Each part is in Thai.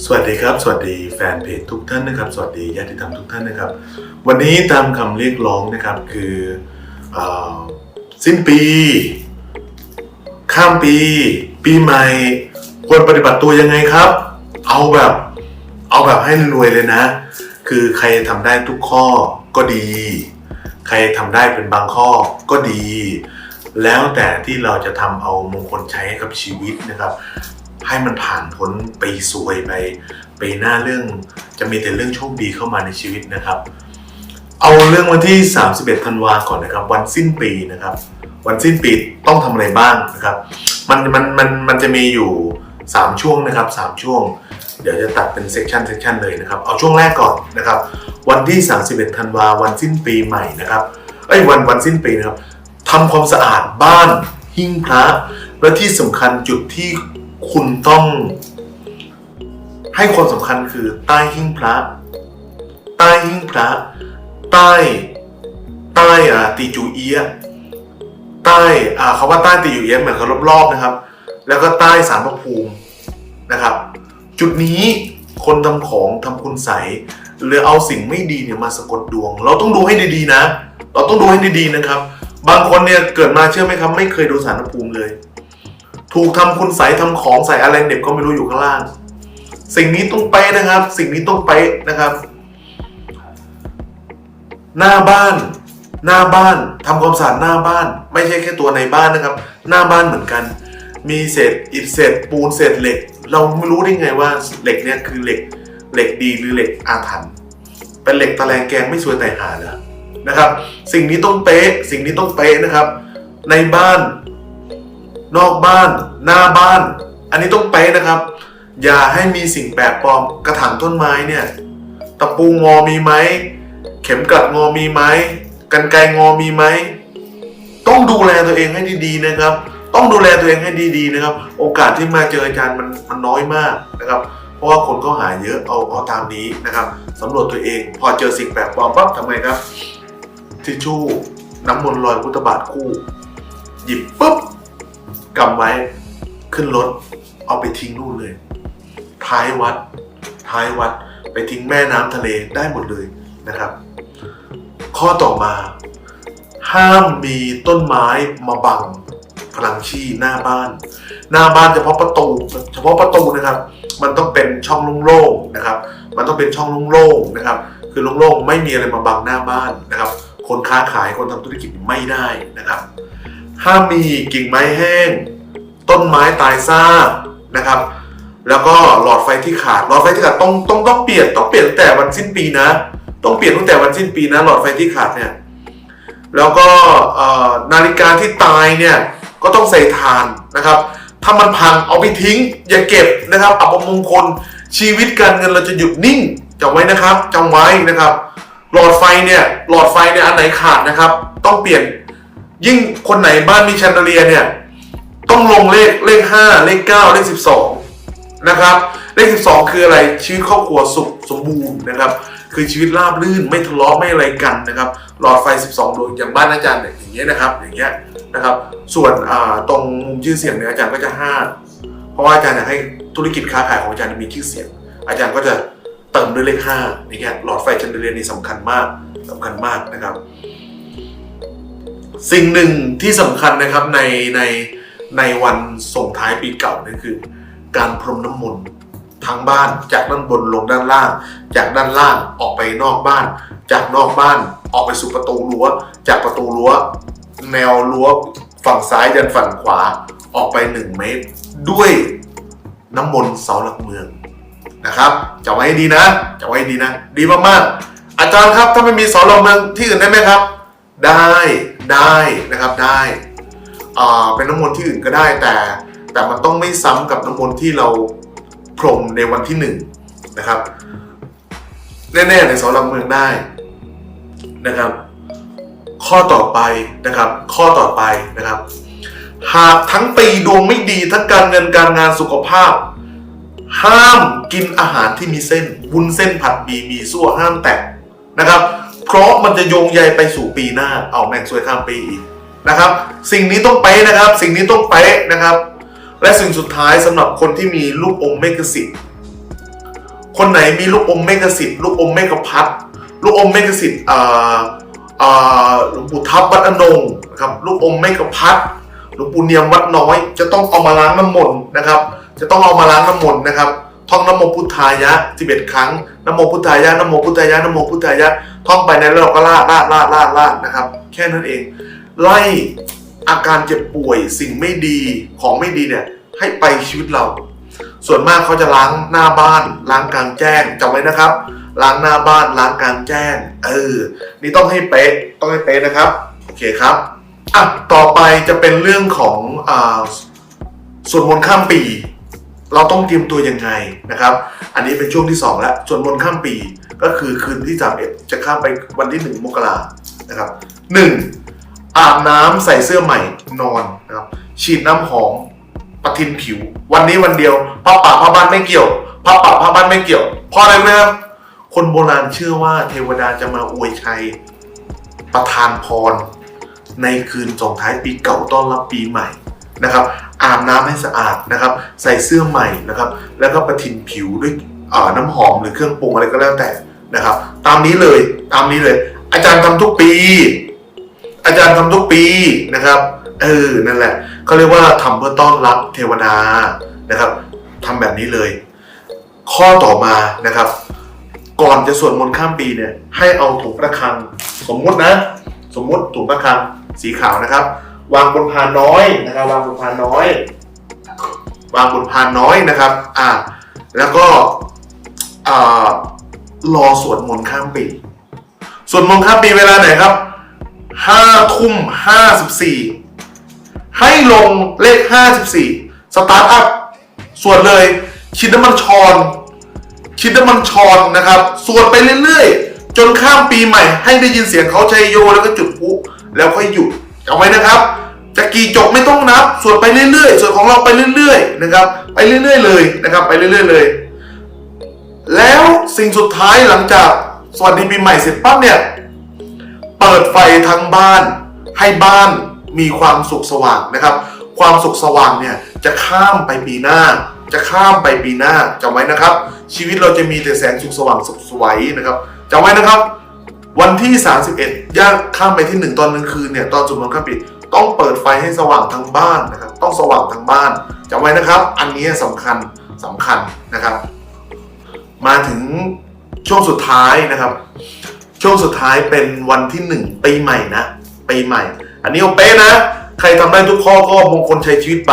สวัสดีครับ สวัสดีแฟนเพจทุกท่านนะครับ สวัสดีญาติธรรมทุกท่านนะครับ วันนี้ตามคำเรียกร้องนะครับคืออสิ้นปี ข้ามปี ปีใหม่ ควรปฏิบัติตัวยังไงครับ เอาแบบ เอาแบบให้รวยเลยนะ คือใครทำได้ทุกข้อก็ดี ใครทำได้เป็นบางข้อก็ดีแล้วแต่ที่เราจะทำเอามงคลใช้ให้กับชีวิตนะครับ ให้มันผ่านพ้นปีสวยไปปีหน้าเรื่องจะมีแต่เรื่องโชคดีเข้ามาในชีวิตนะครับ เอาเรื่องวันที่ 31ธันวาก่อนนะครับ วันสิ้นปีนะครับ วันสิ้นปีต้องทำอะไรบ้างนะครับ มันมันมันมันจะมีอยู่ 3 ช่วงนะครับ 3 ช่วง เดี๋ยวจะตัดเป็นเซกชันเซกชันเลยนะครับ เอาช่วงแรกก่อนนะครับ วันที่ 31ธันวาวันสิ้นปีใหม่นะครับเอ้ยวันวันสิ้นปีนะครับทำความสะอาดบ้านหิ้งพระและที่สำคัญจุดที่ คุณต้องให้ความสำคัญคือใต้หิ้งพระ ใต้หิ้งพระ ใต้ ใต้อ่าตีจูเอียใต้อ่าคำว่าใต้ตีจูเอียเหมือนกับรอบๆนะครับ แล้วก็ใต้สารพระภูมินะครับ จุดนี้คนทำของทำคุณใสหรือเอาสิ่งไม่ดีเนี่ยมาสะกดดวง เราต้องดูให้ดีๆนะ เราต้องดูให้ดีๆนะครับ บางคนเนี่ยเกิดมาเชื่อไหมครับ ไม่เคยดูสารพระภูมิเลย ถูกทำคุณใสยทำของใส่อะไรเด็กก็ไม่รู้อยู่ข้างล่าง สิ่งนี้ต้องเป๊ะนะครับ สิ่งนี้ต้องเป๊ะนะครับ หน้าบ้าน หน้าบ้านทำความสะอาดหน้าบ้าน ไม่ใช่แค่ตัวในบ้านนะครับ หน้าบ้านเหมือนกัน มีเศษอิฐเศษปูนเศษเหล็ก เราไม่รู้ได้ไงว่าเหล็กเนี่ยคือเหล็กเหล็กดีหรือเหล็กอาถรรพ์เป็นเหล็กตะแลงแกงไม่สวยแต่หาเหรอนะครับ สิ่งนี้ต้องเป๊ะสิ่งนี้ต้องเป๊ะนะครับ ในบ้าน นอกบ้าน หน้าบ้าน อันนี้ต้องเป๊ะนะครับ อย่าให้มีสิ่งแปลกปลอมกระถางต้นไม้เนี่ยตะปูงอมีไหมเข็มกลัดงอมีไหมกันไกงอมีไหมต้องดูแลตัวเองให้ดีๆนะครับ ต้องดูแลตัวเองให้ดีๆนะครับ โอกาสที่มาเจออาจารย์มันมันน้อยมากนะครับ เพราะว่าคนก็หาเยอะเอาเอาตามนี้นะครับสำรวจตัวเอง พอเจอสิ่งแปลกปลอมปั๊บทำไงครับทิชชู่น้ำมนต์ลอยพุทธบาทคู่ หยิบปุ๊บ กำไว้ขึ้นรถ เอาไปทิ้งนู่นเลย ท้ายวัด ท้ายวัด ไปทิ้งแม่น้ำทะเลได้หมดเลยนะครับ ข้อต่อมา ห้ามมีต้นไม้มาบังพลังชีหน้าบ้าน หน้าบ้านเฉพาะประตู เฉพาะประตูนะครับ มันต้องเป็นช่องโล่งๆนะครับ มันต้องเป็นช่องโล่งๆนะครับ คือโล่งๆไม่มีอะไรมาบังหน้าบ้านนะครับ คนค้าขายคนทำธุรกิจไม่ได้นะครับ ห้ามมีกิ่งไม้แห้ง ต้นไม้ตายซากนะครับ แล้วก็หลอดไฟที่ขาดหลอดไฟที่ขาดต้องต้องต้องเปลี่ยนต้องเปลี่ยนตั้งแต่วันสิ้นปีนะ ต้องเปลี่ยนตั้งแต่วันสิ้นปีนะหลอดไฟที่ขาดเนี่ยแล้วก็นาฬิกาที่ตายเนี่ยก็ต้องใส่ถ่านนะครับ ถ้ามันพังเอาไปทิ้ง อย่าเก็บนะครับอับมงคลชีวิตการเงินเราจะหยุดนิ่งจำไว้นะครับจำไว้นะครับ หลอดไฟเนี่ยหลอดไฟเนี่ยอันไหนขาดนะครับ ต้องเปลี่ยน ยิ่งคนไหนบ้านมีแชนเดเลียเนี่ย ต้องลงเลขเลขห้าเลขเก้าเลขสิบสองนะครับ เลขสิบสองคืออะไรชีวิตครอบครัวสุขสมบูรณ์นะครับ คือชีวิตราบรื่นไม่ทะเลาะไม่อะไรกันนะครับ หลอดไฟ 12ดวงอย่างบ้านอาจารย์เนี่ยอย่างเงี้ยนะครับ อย่างเงี้ยนะครับ ส่วนตรงมุมชื่อเสียงเนี่ยอาจารย์ก็จะห้าเพราะว่าอาจารย์อยากให้ธุรกิจค้าขายของอาจารย์มีชื่อเสียง อาจารย์ก็จะเติมด้วยเลขห้าอย่างเงี้ยหลอดไฟแชนเดเลียนี่สำคัญมากสำคัญมากนะครับ สิ่งหนึ่งที่สำคัญนะครับในในในวันส่งท้ายปีเก่านั่นคือ การพรมน้ำมนต์ทั้งบ้านจากด้านบนลงด้านล่าง จากด้านล่างออกไปนอกบ้าน จากนอกบ้านออกไปสู่ประตูรั้ว จากประตูรั้ว แนวรั้วฝั่งซ้ายยันฝั่งขวาออกไป 1 เมตร ด้วยน้ำมนต์เสาหลักเมืองนะครับจำไว้ให้ดีนะจำไว้ดีนะ ดีมากๆอาจารย์ครับถ้าไม่มีเสาหลักเมืองที่อื่นได้ไหมครับ ได้ ได้นะครับได้เป็นน้ำมนต์ที่อื่นก็ได้แต่แต่มันต้องไม่ซ้ำกับน้ำมนต์ที่เราพรมในวันที่หนึ่งนะครับแน่ๆในสาหลักเมืองได้นะครับ ข้อต่อไปนะครับ ข้อต่อไปนะครับ หากทั้งปีดวงไม่ดีทั้งการเงินการงานสุขภาพ ห้ามกินอาหารที่มีเส้นวุ้นเส้นผัดบีมีซั่วห้ามแตะนะครับ เพราะมันจะโยงใยไปสู่ปีหน้า เอาแม่งสวยข้ามปีอีกนะครับ สิ่งนี้ต้องเป๊ะนะครับ สิ่งนี้ต้องเป๊ะนะครับ และสิ่งสุดท้ายสำหรับคนที่มีลูกอมเมกะสิทธิ์คนไหนมีลูกอมเมกสิทธิ์ลูกอมเมกพัดลูกอมเมกสิทธิ์อ่อเอ่อหลวงปู่ทับวัดอนงนะครับลูกอมเมกพัดหลวงปู่เนียมวัดน้อย จะต้องเอามาล้างน้ำมนต์นะครับ จะต้องเอามาล้างน้ำมนต์นะครับ ท่องนโมพุทธายะ11ครั้งนโมพุทธายะนโมพุทธายะนโมพุทธายะ ท่องไปในแล้วเราก็ลาดลาดลาดลาดลาดนะครับ แค่นั้นเอง ไล่อาการเจ็บป่วยสิ่งไม่ดีของไม่ดีเนี่ยให้ไปชีวิตเรา ส่วนมากเขาจะล้างหน้าบ้านล้างกลางแจ้งจำไว้นะครับ ล้างหน้าบ้านล้างกลางแจ้ง เออ นี่ต้องให้เป๊ะต้องให้เป๊ะนะครับ โอเคครับอะต่อไปจะเป็นเรื่องของอ่าสวดมนต์ข้ามปี เราต้องเตรียมตัวยังไงนะครับ อันนี้เป็นช่วงที่ 2 แล้ว ส่วดมนข้ามปีก็คือคืนที่31จะข้ามไปวันที่ 1 มกรานะครับ 1. อาบน้ำใส่เสื้อใหม่นอนนะครับ ฉีดน้ำหอมปะทินผิว วันนี้วันเดียวผ้าป่าผ้าบ้านไม่เกี่ยวผ้าป่าผ้าบ้านไม่เกี่ยวเพราะอะไรไหมครับ คนโบราณเชื่อว่าเทวดาจะมาอวยชัยประทานพร ในคืนส่งท้ายปีเก่าต้อนรับปีใหม่ นะครับอาบน้ำให้สะอาดนะครับใส่เสื้อใหม่นะครับแล้วก็ประทินผิวด้วยน้ำหอมหรือเครื่องปรุงอะไรก็แล้วแต่นะครับ ตามนี้เลยตามนี้เลย อาจารย์ทำทุกปี อาจารย์ทำทุกปีนะครับเออนั่นแหละเขาเรียกว่าทำเพื่อต้อนรับเทวดานะครับทำแบบนี้เลย ข้อต่อมานะครับ ก่อนจะสวดมนต์ข้ามปีเนี่ยให้เอาถุงระฆัง สมมุตินะ สมมุติถุงระฆังสีขาวนะครับ วางบนพานน้อยนะครับ วางบนพานน้อย วางบนพานน้อยนะครับอ่าแล้วก็รอสวดมนต์ข้ามปีสวดมนต์ข้ามปีเวลาไหนครับห้าทุ่มห้าสิบสี่ให้ลงเลขห้าสิบสี่สตาร์ทอัพสวดเลย ชินน้ำมันชอนชินน้ำมันชอนนะครับ สวดไปเรื่อยๆ จนข้ามปีใหม่ ให้ได้ยินเสียงเขาชัยโยแล้วก็จุดพุแล้วค่อยหยุดเอาไว้นะครับ จะกี่จบไม่ต้องนับสวดไปเรื่อยๆสวดของเราไปเรื่อยๆนะครับ ไปเรื่อยๆเลยนะครับ ไปเรื่อยๆเลย แล้วสิ่งสุดท้ายหลังจากสวัสดีปีใหม่เสร็จปั๊บเนี่ยเปิดไฟทั้งบ้านให้บ้านมีความสุขสว่างนะครับ ความสุขสว่างเนี่ยจะข้ามไปปีหน้า จะข้ามไปปีหน้าจำไว้นะครับ ชีวิตเราจะมีแต่แสงสุขสว่างสุขสวยนะครับจำไว้นะครับ วันที่ 31ย่างข้ามไปที่ 1 ตอนกลางคืนเนี่ยตอนสุดมนต์ข้ามปี ต้องเปิดไฟให้สว่างทั้งบ้านนะครับต้องสว่างทั้งบ้านจำไว้นะครับ อันนี้สำคัญสำคัญนะครับ มาถึงช่วงสุดท้ายนะครับ ช่วงสุดท้ายเป็นวันที่หนึ่งปีใหม่นะปีใหม่ อันนี้เอาเป๊ะนะ ใครทำได้ทุกข้อก็มงคลใช้ชีวิตไป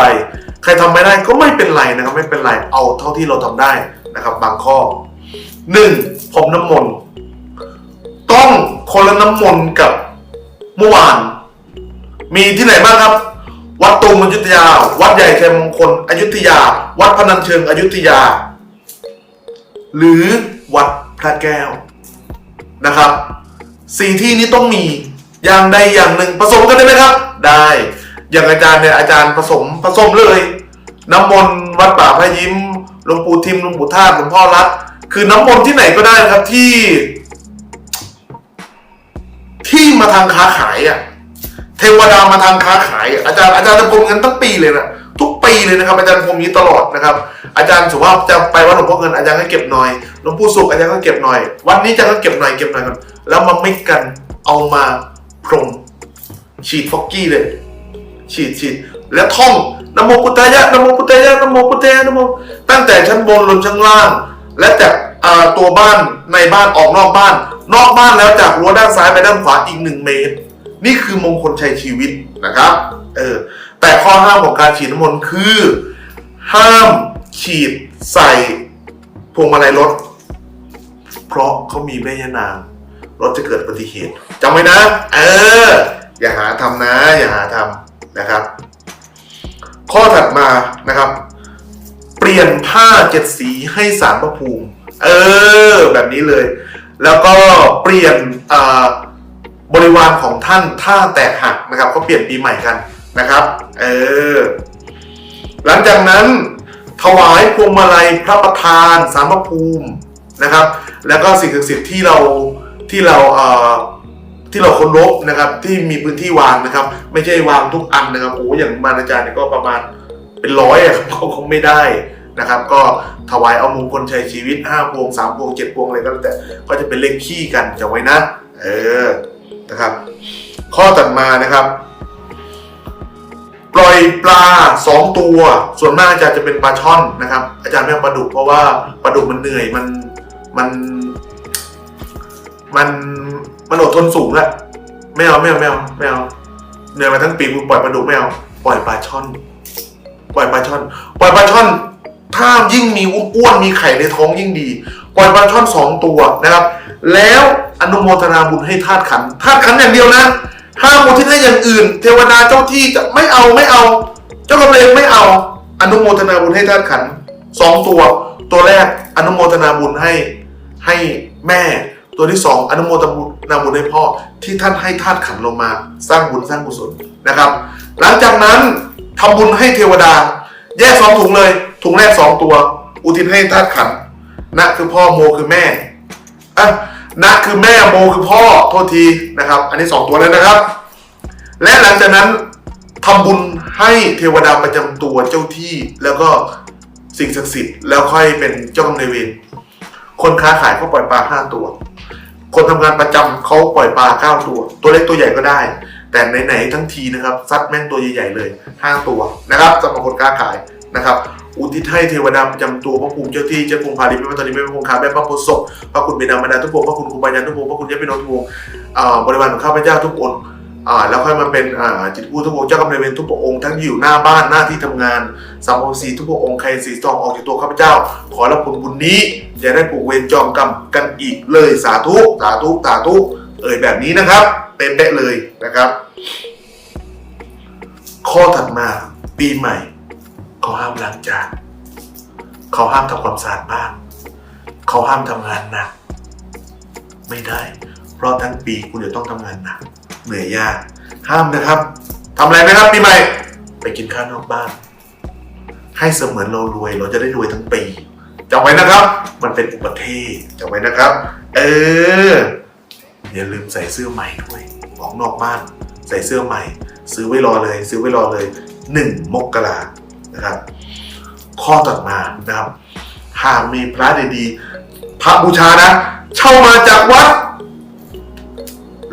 ใครทำไม่ได้ก็ไม่เป็นไรนะครับ ไม่เป็นไรเอาเท่าที่เราทำได้นะครับ บางข้อหนึ่งพรมน้ำมนต์ต้องคนละน้ำมนต์กับเมื่อวาน มีที่ไหนบ้างครับ วัดตูมอยุธยา วัดใหญ่ชัยมงคลอยุธยา วัดพนัญเชิงอยุธยา หรือวัดพระแก้วนะครับสี่ที่นี้ต้องมีอย่างใดอย่างหนึ่งผสมกันได้ไหมครับ ได้ อย่างอาจารย์เนี่ยอาจารย์ผสมผสมเลยน้ำมนต์วัดป่าพระยิ้มหลวงปู่ทิมหลวงปู่ทาหลวงพ่อรัตคือน้ำมนต์ที่ไหนก็ได้ครับที่ ที่มาทางค้าขายอะ เทวดามาทางค้าขาย อาจารย์อาจารย์จะพรมเงินทั้งปีเลยนะทุกปีเลยนะครับอาจารย์พรมนี้ตลอดนะครับ อาจารย์สุภาพจะไปวัดหลวงพ่อเงินอาจารย์ก็เก็บหน่อยหลวงปู่สุขอาจารย์ก็เก็บหน่อย วันนี้อาจารย์ก็เก็บหน่อยเก็บหน่อยก่อนแล้วมาไม่กันเอามาพรมฉีดฟอกกี้เลย ฉีดฉีดแล้วท่องนโมพุทธายะนโมพุทธายะนโมพุทธายะนโมตั้งแต่ชั้นบนลงชั้นล่าง และจากตัวบ้านในบ้านออกนอกบ้าน นอกบ้านแล้วจากรั้วด้านซ้ายไปด้านขวาอีกหนึ่งเมตร นี่คือมงคลชัยชีวิตนะครับ เออ แต่ข้อห้ามของการฉีดน้ำมนต์คือ ห้ามฉีดใส่พวงมาลัยรถ เพราะเขามีแม่ยานางรถจะเกิดอุบัติเหตุจำไว้นะ เออ อย่าหาทำนะ อย่าหาทำนะครับ ข้อถัดมานะครับ เปลี่ยนผ้าเจ็ดสีให้สารพระภูมิ เออ แบบนี้เลย แล้วก็เปลี่ยนอ่า ริวารของท่านถ้าแตกหักนะครับก็เปลี่ยนปีใหม่กันนะครับ เออ หลังจากนั้น ถวายพวงมาลัยพระประธานสารพระภูมินะครับ แล้วก็สิ่งศักดิ์สิทธิ์ที่เราที่เราเอ่อที่เราคารพนะครับที่มีพื้นที่วางนะครับ ไม่ใช่วางทุกอันนะครับโอ้อย่างมาอาจารย์เนี่ยก็ประมาณเป็นร้อยอะครับเขาคงไม่ได้นะครับ ก็ถวายเอามงคลชัยชีวิต5พวง3พวง7พวงอะไรก็แล้วแต่ก็จะเป็นเลขขี้กันจำไว้นะ เออ นะครับ ข้อตัดมานะครับ ปล่อยปลาสองตัว ส่วนมากอาจารย์จะเป็นปลาช่อนนะครับ อาจารย์ไม่เอาปลาดุกเพราะว่าปลาดุกมันเหนื่อยมันมัน มันมันอดทนสูงอะไม่เอาไม่เอาไม่เอาไม่เอาเหนื่อยมาทั้งปีมึงปล่อยปลาดุกไม่เอาปล่อยปลาช่อน ปล่อยปลาช่อน ปล่อยปลาช่อนถ้ายิ่งมีอ้วนมีไข่ในท้องยิ่งดี ปล่อยปลาช่อนสองตัวนะครับ แล้ว อนุโมทนาบุญให้ธาตุขันธ์ธาตุขันธ์อย่างเดียวนะห้ามอุทิศให้อย่างอื่น เทวดาเจ้าที่จะไม่เอาไม่เอา เจ้ากำเรงไม่เอา อนุโมทนาบุญให้ธาตุขันธ์สองตัว ตัวแรกอนุโมทนาบุญให้ให้แม่ ตัวที่สองอนุโมทนาบุญให้พ่อที่ท่านให้ธาตุขันธ์ลงมา สร้างบุญสร้างกุศลนะครับ หลังจากนั้นทำบุญให้เทวดา แยกสองถุงเลย ถุงแรกสองตัว อุทิศให้ธาตุขันธ์นะคือพ่อโมคือแม่อะ นะคือแม่โมคือพ่อโทษทีนะครับ อันนี้สองตัวแล้วนะครับ และหลังจากนั้นทำบุญให้เทวดาประจำตัวเจ้าที่แล้วก็สิ่งศักดิ์สิทธิ์แล้วค่อยเป็นเจ้ากรรมนายเวรคนค้าขายเขาปล่อยปลาห้าตัว คนทำงานประจำเขาปล่อยปลาเก้าตัว ตัวเล็กตัวใหญ่ก็ได้ แต่ไหนๆทั้งทีนะครับซัดแม่งตัวใหญ่ๆเลยห้าตัวนะครับสำหรับคนค้าขาย นะครับอุทิศให้เทวดาประจำตัวพระภูมิเจ้าที่เจ้าภูมิพาดิแม่พระตนนี้แม่พระคงคาแม่พระโพธิศพพระคุณบิดามารดาทุกพวงพระคุณครูบาอาจารย์ทุกพวงพระคุณยะพี่น้องทุกพวงบริวารของข้าพเจ้าทุกองค์แล้วค่อยมาเป็นจิตผู้ทุกพวงเจ้ากรรมนายเวรทุกพระองค์ทั้งที่อยู่หน้าบ้านหน้าที่ทำงานสัมภเวสีทุกพระองค์ใครสีทองออกจากตัวข้าพเจ้า ขอรับผลบุญนี้อย่าได้ผูกเวรจองกรรมกันอีกเลยสาธุสาธุสาธุเอ่ยแบบนี้นะครับเป๊ะเลยนะครับ ข้อถัดมาปีใหม่ เขาห้ามล้างจานเขาห้ามทำความสะอาดบ้านเขาห้ามทำงานหนักไม่ได้ เพราะทั้งปีคุณจะต้องทำงานหนักเหนื่อยยากห้ามนะครับทำอะไรไหมครับปีใหม่ไปกินข้าวนอกบ้าน ให้เสมือนเรารวยเราจะได้รวยทั้งปีจำไว้นะครับ มันเป็นอุบัติเหตุจำไว้นะครับ เอออย่าลืมใส่เสื้อใหม่ด้วยออกนอกบ้าน ใส่เสื้อใหม่ ซื้อไว้รอเลย ซื้อไว้รอเลยหนึ่งมกรา นะครับ ข้อต่อมานะครับ หากมีพระดีๆพระบูชานะ เช่ามาจากวัด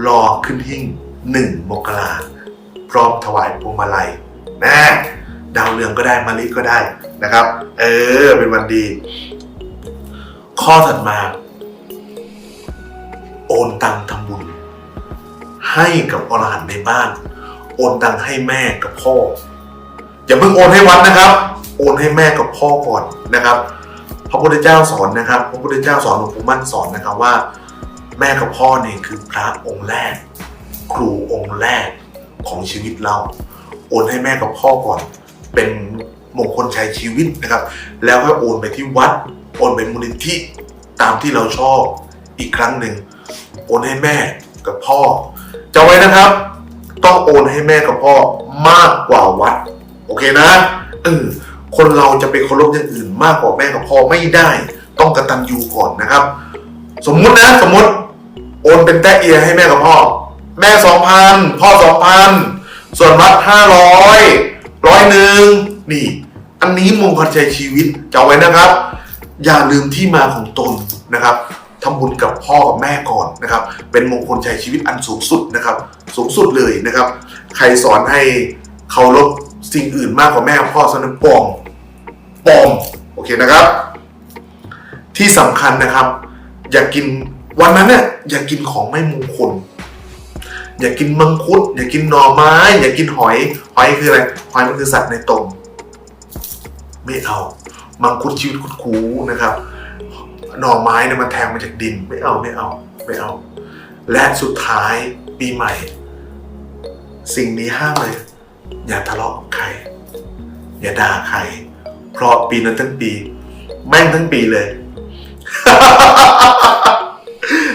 รอขึ้นหิ้งหนึ่งมกราพร้อมถวายพวงมาลัยนะดาวเรืองก็ได้มาลิก็ได้นะครับ เออ เป็นวันดี ข้อถัดมา โอนตังทำบุญ ให้กับอรหันต์ในบ้าน โอนตังให้แม่กับพ่อ อย่าเพิ่งโอนให้วัดนะครับ โอนให้แม่กับพ่อก่อนนะครับ พระพุทธเจ้าสอนนะครับ พระพุทธเจ้าสอนหลวงปู่มั่นสอนนะครับว่า แม่กับพ่อเนี่ยคือพระองค์แรก ครูองค์แรกของชีวิตเรา โอนให้แม่กับพ่อก่อน เป็นมงคลชัยชีวิตนะครับ แล้วก็โอนไปที่วัด โอนไปมูลนิธิตามที่เราชอบอีกครั้งหนึ่งโอนให้แม่กับพ่อจำไว้นะครับ ต้องโอนให้แม่กับพ่อมากกว่าวัด โอเคนะเออคนเราจะไปเคารพอย่างอื่นมากกว่าแม่กับพ่อไม่ได้ ต้องกระตันยูก่อนนะครับ สมมุตินะสมมุติโอนเป็นแตะเอียให้แม่กับพ่อ แม่สองพันพ่อสองพันส่วนวัดห้าร้อยร้อยหนึ่งนี่ อันนี้มงคลชัยชีวิตจำไว้นะครับ อย่าลืมที่มาของตนนะครับทำบุญกับพ่อกับแม่ก่อนนะครับ เป็นมงคลชัยชีวิตอันสูงสุดนะครับ สูงสุดเลยนะครับ ใครสอนให้เคารพ สิ่งอื่นมากกว่าแม่พ่อสนั้นปลอมปลอมโอเคนะครับ ที่สำคัญนะครับ อย่ากินวันนั้นเนี่ยอย่ากินของไม่มงคลอย่ากินมังคุด อย่ากินหน่อไม้ อย่ากินหอยหอยคืออะไรหอยมันคือสัตว์ในตมไม่เอามังคุดชีวิตคุดคูนะครับ หน่อไม้เนี่ยมันแทงมาจากดิน ไม่เอาไม่เอาไม่เอา และสุดท้ายปีใหม่ สิ่งนี้ห้ามเลย อย่าทะเลาะกับใคร อย่าด่าใคร เพราะปีนั้นทั้งปี แม่งทั้งปีเลย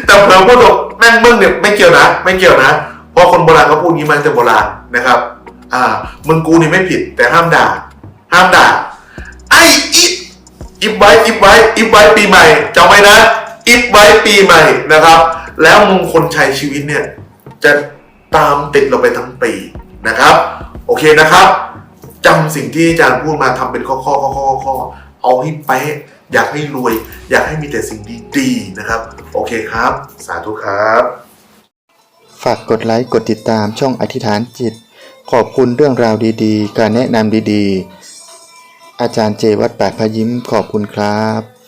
แต่เผื่อพูดว่าแม่งมึงเนี่ยไม่เกี่ยวนะ ไม่เกี่ยวนะ เพราะคนโบราณเขาพูดงี้มาแต่โบราณนะครับ อ่า มึงกูนี่ไม่ผิด แต่ห้ามด่า ห้ามด่า ไอ้อิอิบไว้อิบไว้อิบไว้ปีใหม่จำไว้นะ อิบไว้ปีใหม่นะครับ แล้วมงคลชัยชีวิตเนี่ย จะตามติดเราไปทั้งปีนะครับ โอเคนะครับจำสิ่งที่อาจารย์พูดมาทำเป็นข้อข้อข้อข้อข้อเอาให้เป๊ะอยากให้รวย อยากให้มีแต่สิ่งดีๆนะครับ โอเคครับ สาธุครับ ฝากกดไลค์กดติดตามช่องอธิษฐานจิต ขอบคุณเรื่องราวดีๆ การแนะนำดีๆ อาจารย์เจวัดปากพยิ้มขอบคุณครับ